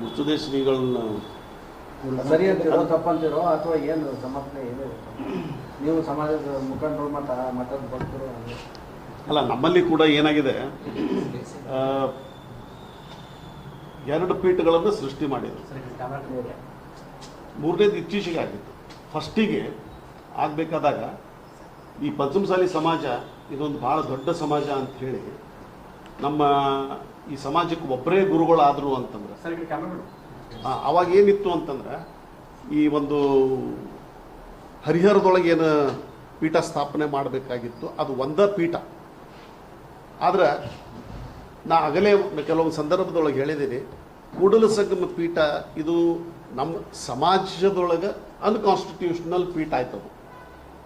ಮುಚ್ಚುದೇ ಶ್ರೀಗಳನ್ನ ಸರಿ ಅಂತೀರೋ ತಪ್ಪಂತೀರೋ ಅಥವಾ ಏನು ಸಮರ್ಥನೆ ಇದೆ? ನೀವು ಸಮಾಜದ ಮುಖಂಡರು ಮಠ ಮಠದ ಭಕ್ತರು. ಅಲ್ಲ ನಮ್ಮಲ್ಲಿ ಕೂಡ ಏನಾಗಿದೆ ಎರಡು ಪೀಠಗಳನ್ನು ಸೃಷ್ಟಿ ಮಾಡಿದ್ರು. ಮೂರನೇದು ಇತ್ತೀಚೆಗೆ ಆಗಿತ್ತು. ಫಸ್ಟಿಗೆ ಆಗಬೇಕಾದಾಗ ಈ ಪಂಚಮಸಾಲಿ ಸಮಾಜ ಇದೊಂದು ಭಾಳ ದೊಡ್ಡ ಸಮಾಜ ಅಂತ ಹೇಳಿ ನಮ್ಮ ಈ ಸಮಾಜಕ್ಕೆ ಒಬ್ಬರೇ ಗುರುಗಳಾದರು ಅಂತಂದ್ರೆ ಹಾಂ ಅವಾಗ ಏನಿತ್ತು ಅಂತಂದ್ರೆ ಈ ಒಂದು ಹರಿಹರದೊಳಗೆ ಏನು ಪೀಠ ಸ್ಥಾಪನೆ ಮಾಡಬೇಕಾಗಿತ್ತು ಅದು ಒಂದ ಪೀಠ. ಆದರೆ ನಾ ಆಗಲೇ ಕೆಲವೊಂದು ಸಂದರ್ಭದೊಳಗೆ ಹೇಳಿದ್ದೀನಿ ಕೂಡಲ ಸಂಗಮ ಪೀಠ ಇದು ನಮ್ಮ ಸಮಾಜದೊಳಗೆ ಅನ್ಕಾನ್ಸ್ಟಿಟ್ಯೂಷನಲ್ ಪೀಠ ಆಯ್ತದು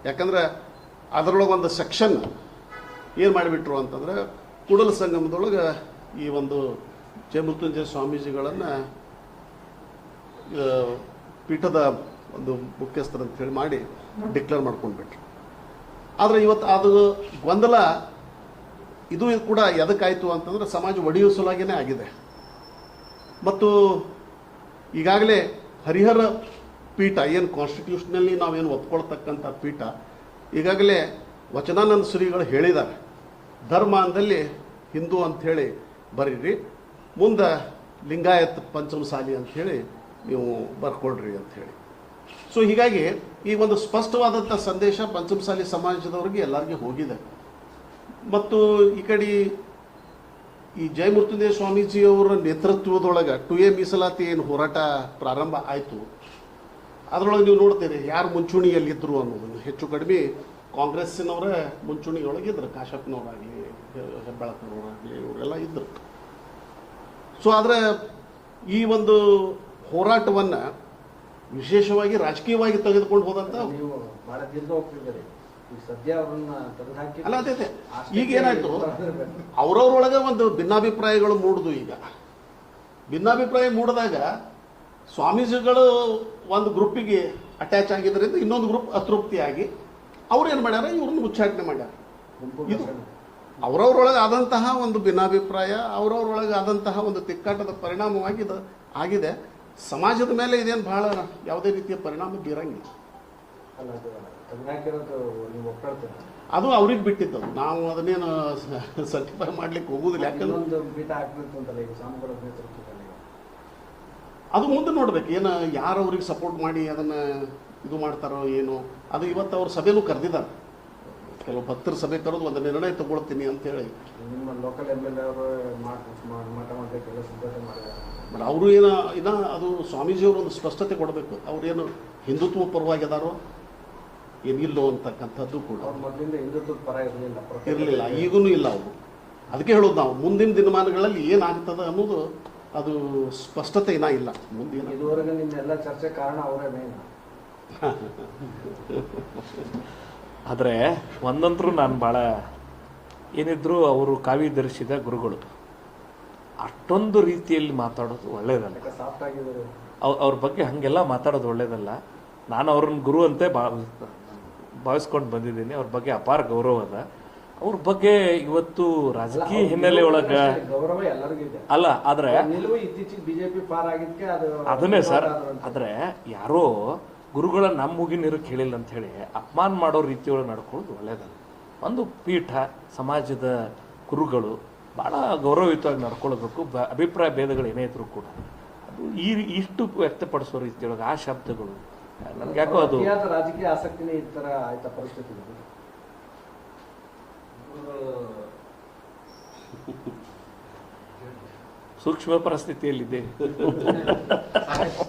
ಯಾಕಂದ್ರೆ ಅದರೊಳಗೆ ಒಂದು ಸೆಕ್ಷನ್ ಏನು ಮಾಡಿಬಿಟ್ರು ಅಂತಂದ್ರೆ ಕೂಡಲ ಸಂಗಮದೊಳಗೆ ಈ ಒಂದು ಜಯಮೃತ್ಯುಂಜಯ ಸ್ವಾಮೀಜಿಗಳನ್ನು ಪೀಠದ ಒಂದು ಮುಖ್ಯಸ್ಥರು ಅಂತ ಹೇಳಿ ಮಾಡಿ ಡಿಕ್ಲೇರ್ ಮಾಡ್ಕೊಂಡ್ಬಿಟ್ರು. ಆದರೆ ಇವತ್ತು ಅದು ಗೊಂದಲ, ಇದು ಕೂಡ ಎದಕ್ಕಾಯಿತು ಅಂತಂದ್ರೆ ಸಮಾಜ ಒಡೆಯುವ ಸಲುವಾಗಿಯೇ ಆಗಿದೆ. ಮತ್ತು ಈಗಾಗಲೇ ಹರಿಹರ ಪೀಠ, ಏನು ಕಾನ್ಸ್ಟಿಟ್ಯೂಷನಲ್ಲಿ ನಾವೇನು ಒಪ್ಕೊಳ್ತಕ್ಕಂಥ ಪೀಠ, ಈಗಾಗಲೇ ವಚನಾನಂದ ಶ್ರೀಗಳು ಹೇಳಿದ್ದಾರೆ. ಧರ್ಮ ಅಂದಲ್ಲಿ ಹಿಂದೂ ಅಂಥೇಳಿ ಬರೀರಿ. ಮುಂದೆ ಲಿಂಗಾಯತ್ ಪಂಚಮಸಾಲಿ ಅಂಥೇಳಿ ನೀವು ಬರ್ಕೊಳ್ರಿ ಅಂಥೇಳಿ ಸೊ ಹೀಗಾಗಿ ಈ ಒಂದು ಸ್ಪಷ್ಟವಾದಂಥ ಸಂದೇಶ ಪಂಚಮಸಾಲಿ ಸಮಾಜದವ್ರಿಗೆ ಎಲ್ಲರಿಗೂ ಹೋಗಿದೆ. ಮತ್ತು ಈ ಕಡೆ ಈ ಜಯಮೃತ್ಯುಂಜಯ ಸ್ವಾಮೀಜಿಯವರ ನೇತೃತ್ವದೊಳಗೆ ಟು ಎ ಮೀಸಲಾತಿ ಏನು ಹೋರಾಟ ಪ್ರಾರಂಭ ಆಯಿತು. ಅದರೊಳಗೆ ನೀವು ನೋಡ್ತೀರಿ ಯಾರು ಮುಂಚೂಣಿಯಲ್ಲಿದ್ದರು ಅನ್ನೋದನ್ನು ಹೆಚ್ಚು ಕಡಿಮೆ ಕಾಂಗ್ರೆಸ್ಸಿನವರೇ ಮುಂಚೂಣಿಯೊಳಗಿದ್ರು ಕಾಶಪ್ಪನವರಾಗಲಿ ಹೆಬ್ಬಾಳಕರವರಾಗಲಿ ಇವರೆಲ್ಲ ಇದ್ದರು ಸೊ ಆದರೆ ಈ ಒಂದು ಹೋರಾಟವನ್ನು ವಿಶೇಷವಾಗಿ ರಾಜಕೀಯವಾಗಿ ತೆಗೆದುಕೊಂಡು ಹೋದಂತ ಅಲ್ಲ ಅದೇ ಈಗ ಏನಾಯ್ತು. ಅವ್ರವ್ರೊಳಗೆ ಒಂದು ಭಿನ್ನಾಭಿಪ್ರಾಯಗಳು ಮೂಡುದು ಈಗ. ಭಿನ್ನಾಭಿಪ್ರಾಯ ಮೂಡಿದಾಗ ಸ್ವಾಮೀಜಿಗಳು ಒಂದು ಗ್ರೂಪಿಗೆ ಅಟ್ಯಾಚ್ ಆಗಿದ್ದರಿಂದ ಇನ್ನೊಂದು ಗ್ರೂಪ್ ಅತೃಪ್ತಿಯಾಗಿ ಅವ್ರು ಏನು ಮಾಡ್ಯಾರ? ಇವ್ರನ್ನ ಉಚ್ಚಾಟನೆ ಮಾಡ್ಯಾರ. ಇದು. ಅವರವರೊಳಗೆ ಆದಂತಹ ಒಂದು ಭಿನ್ನಾಭಿಪ್ರಾಯ ಅವರವರೊಳಗೆ ಆದಂತಹ ಒಂದು ತಿಕ್ಕಾಟದ ಪರಿಣಾಮವಾಗಿ ಇದು ಆಗಿದೆ. ಸಮಾಜದ ಮೇಲೆ ಇದೇನು ಬಹಳ ಯಾವುದೇ ರೀತಿಯ ಪರಿಣಾಮ ಬೀರಂಗಿಲ್ಲ. ಅದು ಅವ್ರಿಗೆ ಬಿಟ್ಟಿದ್ದು. ನಾವು ಅದನ್ನೇನು ಸರ್ಟಿಫೈ ಮಾಡ್ಲಿಕ್ಕೆ ಹೋಗುದಿಲ್ಲ. ಯಾಕಂದ್ರೆ ಅದು ಮುಂದೆ ನೋಡ್ಬೇಕು. ಏನು ಯಾರು ಅವ್ರಿಗೆ ಸಪೋರ್ಟ್ ಮಾಡಿ ಅದನ್ನ ಇದು ಮಾಡ್ತಾರೋ ಏನು. ಅದು ಇವತ್ತು ಅವ್ರ ಸಭೆನೂ ಕರೆದಿದ್ದಾರೆ. ಕೆಲವು ಭಕ್ತರ ಸಭೆ ಕರೆದು ಒಂದು ನಿರ್ಣಯ ತಗೊಳ್ತೀನಿ ಅಂತೇಳಿ ನಿಮ್ಮ ಲೋಕಲ್ ಎಂ ಎಲ್ ಬಟ್ ಅವರು ಏನೋ ಇನ್ನ ಅದು ಸ್ವಾಮೀಜಿಯವರು ಒಂದು ಸ್ಪಷ್ಟತೆ ಕೊಡಬೇಕು. ಅವ್ರೇನು ಹಿಂದುತ್ವ ಪರವಾಗಿ ಅದಾರೋ ಏನಿಲ್ಲೋ ಅಂತಕ್ಕಂಥದ್ದು ಕೂಡ. ಅವ್ರ ಮೊದಲಿಂದ ಹಿಂದುತ್ವ ಪರ ಇರಲಿಲ್ಲ. ಇರಲಿಲ್ಲ. ಈಗೂ ಇಲ್ಲ ಅವರು. ಅದಕ್ಕೆ ಹೇಳೋದು ನಾವು ಮುಂದಿನ ದಿನಮಾನಗಳಲ್ಲಿ ಏನಾಗ್ತದೆ ಅನ್ನೋದು ಅದು ಸ್ಪಷ್ಟತೆ ಇನ್ನ ಇಲ್ಲ. ಮುಂದಿನ ಇದುವರೆಗೆ ನಿಮ್ಮೆಲ್ಲ ಚರ್ಚೆ ಕಾರಣ ಅವರೇ ಮೇನ್ ಆದರೆ ಒಂದಂತರೂ ನಾನು ಭಾಳ ಏನಿದ್ರು ಅವರು ಕಾವಿ ಧರಿಸಿದ ಗುರುಗಳು. ಅಷ್ಟೊಂದು ರೀತಿಯಲ್ಲಿ ಮಾತಾಡೋದು ಒಳ್ಳೇದಲ್ಲ. ಅವ್ರ ಬಗ್ಗೆ ಹಾಗೆಲ್ಲ ಮಾತಾಡೋದು ಒಳ್ಳೇದಲ್ಲ. ನಾನು ಅವ್ರನ್ನ ಗುರು ಅಂತೆ ಭಾವ ಭಾವಿಸ್ಕೊಂಡು ಬಂದಿದ್ದೀನಿ. ಅವ್ರ ಬಗ್ಗೆ ಅಪಾರ ಗೌರವ ಅದ. ಅವ್ರ ಬಗ್ಗೆ ಇವತ್ತು ರಾಜಕೀಯ ಹಿನ್ನೆಲೆ ಒಳಗ ಗೌರವ ಎಲ್ಲರಿಗೂ ಇದೆ. ಅಲ್ಲ ಆದ್ರೆ ಅದನ್ನೇ ಸರ್. ಆದ್ರೆ ಯಾರೋ ಗುರುಗಳ ನಮ್ಮ ಮುಗಿನಿರು ಕೇಳಿಲ್ಲ ಅಂತ ಹೇಳಿ ಅಪಮಾನ ಮಾಡೋ ರೀತಿಯೊಳಗೆ ನಡ್ಕೊಳ್ಳೋದು ಒಳ್ಳೆಯದಲ್ಲ ಒಂದು ಪೀಠ ಸಮಾಜದ ಗುರುಗಳು ಭಾಳ ಗೌರವಯುತವಾಗಿ ನಡ್ಕೊಳ್ಬೇಕು ಬ ಅಭಿಪ್ರಾಯ ಭೇದಗಳು ಏನೇ ಇದ್ರು ಕೂಡ. ಅದು ಈ ಇಷ್ಟು ವ್ಯಕ್ತಪಡಿಸೋ ರೀತಿಯೊಳಗೆ ಆ ಶಬ್ದಗಳು ನನಗೆ ಯಾಕೋ ಅದು ರಾಜಕೀಯ ಆಸಕ್ತಿನೇ ಈ ಥರ ಆಯ್ತ ಪರಿಸ್ಥಿತಿ. ಸೂಕ್ಷ್ಮ ಪರಿಸ್ಥಿತಿಯಲ್ಲಿದೆ.